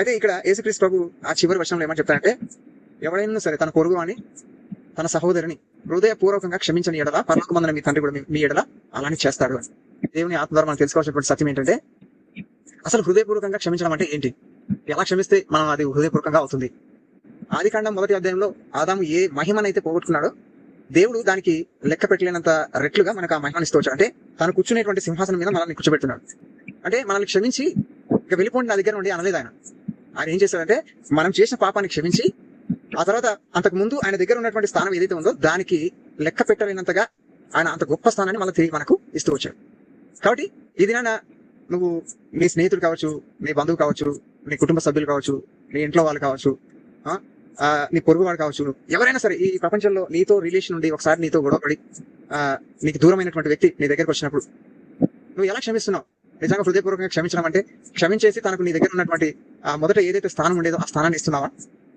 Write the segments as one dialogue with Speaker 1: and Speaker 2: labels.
Speaker 1: అయితే ఇక్కడ యేసుక్రీస్ ప్రభు ఆ చివరి వర్షంలో ఏమని చెప్తారంటే ఎవరైనా సరే తన పొరుగు అని తన సహోదరిని హృదయపూర్వకంగా క్షమించని ఎడల పరలోకమందున మీ తండ్రి కూడా మీ- ఎడల అలానే చేస్తాడు అని. దేవుని ఆత్మ ద్వారా మనం తెలుసుకోవాల్సినటువంటి సత్యం ఏంటంటే అసలు హృదయపూర్వకంగా క్షమించడం అంటే ఏంటి? ఎలా క్షమిస్తే మనం అది హృదయపూర్వకంగా అవుతుంది? ఆది కాండం మొదటి అధ్యాయంలో ఆదాము ఏ మహిమనైతే పోగొట్టుకున్నాడో దేవుడు దానికి లెక్క పెట్టలేనంత రెట్లుగా మనకు ఆ మహిమను ఇస్తూ అంటే తను కూర్చునేటువంటి సింహాసనం మీద మనల్ని కూర్చోబెడుతున్నాడు. అంటే మనల్ని క్షమించి ఇక వెళ్ళిపోండి నా దగ్గర నుండి అనలేదు ఆయన. ఆయన ఏం చేశాడంటే మనం చేసిన పాపాన్ని క్షమించి ఆ తర్వాత అంతకు ముందు ఆయన దగ్గర ఉన్నటువంటి స్థానం ఏదైతే ఉందో దానికి లెక్క పెట్టలేనంతగా ఆయన అంత గొప్ప స్థానాన్ని మళ్ళీ తిరిగి మనకు ఇస్తూ వచ్చాడు. కాబట్టి ఇది నాన్న నువ్వు నీ స్నేహితుడు కావచ్చు నీ బంధువు కావచ్చు నీ కుటుంబ సభ్యులు కావచ్చు నీ ఇంట్లో వాళ్ళు కావచ్చు నీ పొరుగు నీ పొరుగువాడు కావచ్చు ఎవరైనా సరే ఈ ప్రపంచంలో నీతో రిలేషన్ ఉండి ఒకసారి నీతో గొడవపడి నీకు దూరమైనటువంటి వ్యక్తి నీ దగ్గరకు వచ్చినప్పుడు నువ్వు ఎలా క్షమిస్తున్నావు? నిజంగా హృదయపూర్వకంగా క్షమించడం అంటే క్షమించేసి తనకు నీ దగ్గర ఉన్నటువంటి ఆ మొదట ఏదైతే స్థానం ఉండేదో ఆ స్థానాన్ని ఇస్తున్నావా?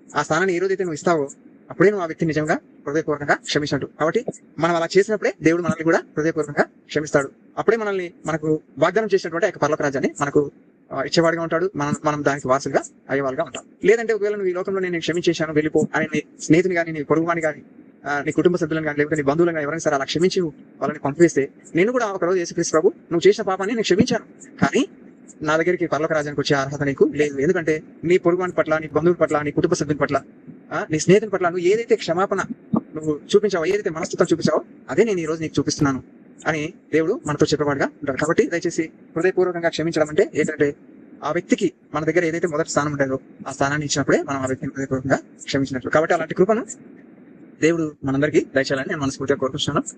Speaker 1: ఆ స్థానాన్ని ఏ రోజైతే నువ్వు ఇస్తావో అప్పుడే నువ్వు ఆ వ్యక్తి నిజంగా హృదయపూర్వకంగా క్షమించినట్టు. కాబట్టి మనం అలా చేసినప్పుడే దేవుడు మనల్ని కూడా హృదయపూర్వకంగా క్షమిస్తాడు. అప్పుడే మనల్ని మనకు వాగ్దానం చేసినటువంటి ఆ యొక్క పర్లోక రాజ్యాన్ని మనకు ఇచ్చేవాడిగా ఉంటాడు. మనం మనం దానికి వాసులుగా అయ్యేవాళ్ళుగా ఉంటాం. లేదంటే ఒకవేళ నువ్వు ఈ లోకంలో నేను క్షమించేశాను వెళ్ళిపో అని నీ స్నేహితుని కానీ నీ పొరుగు కానీ నీ కుటుంబ సభ్యులను కానీ లేకపోతే నీ బంధువులను కానీ ఎవరైనా సరే అలా క్షమించి వాళ్ళని పంపిస్తే నేను కూడా ఒక రోజు చేసి ప్రభు నువ్వు చేసిన పాపాన్ని నేను క్షమించాను. కానీ నా దగ్గరికి పర్లోక రాజ్యానికి వచ్చే అర్హత నీకు లేదు. ఎందుకంటే నీ పొరుగువాని పట్ల నీ బంధువుల పట్ల నీ కుటుంబ సభ్యుల పట్ల నీ స్నేహితుని పట్ల నువ్వు ఏదైతే క్షమాపణ నువ్వు చూపించావో ఏదైతే మనస్తత్వం చూపించావో అదే నేను ఈ రోజు నీకు చూపిస్తున్నాను అని దేవుడు మనతో చెప్పేవాడుగా ఉంటాడు. కాబట్టి దయచేసి హృదయపూర్వకంగా క్షమించడం అంటే ఏంటంటే ఆ వ్యక్తికి మన దగ్గర ఏదైతే మొదటి స్థానం ఉండేదో ఆ స్థానాన్ని ఇచ్చినప్పుడే మనం ఆ వ్యక్తిని హృదయపూర్వకంగా క్షమించినట్లు. కాబట్టి అలాంటి కృపను దేవుడు మనందరికీ దయచేయాలని నేను మనస్ఫూర్తిగా కోరుకుంటున్నాను.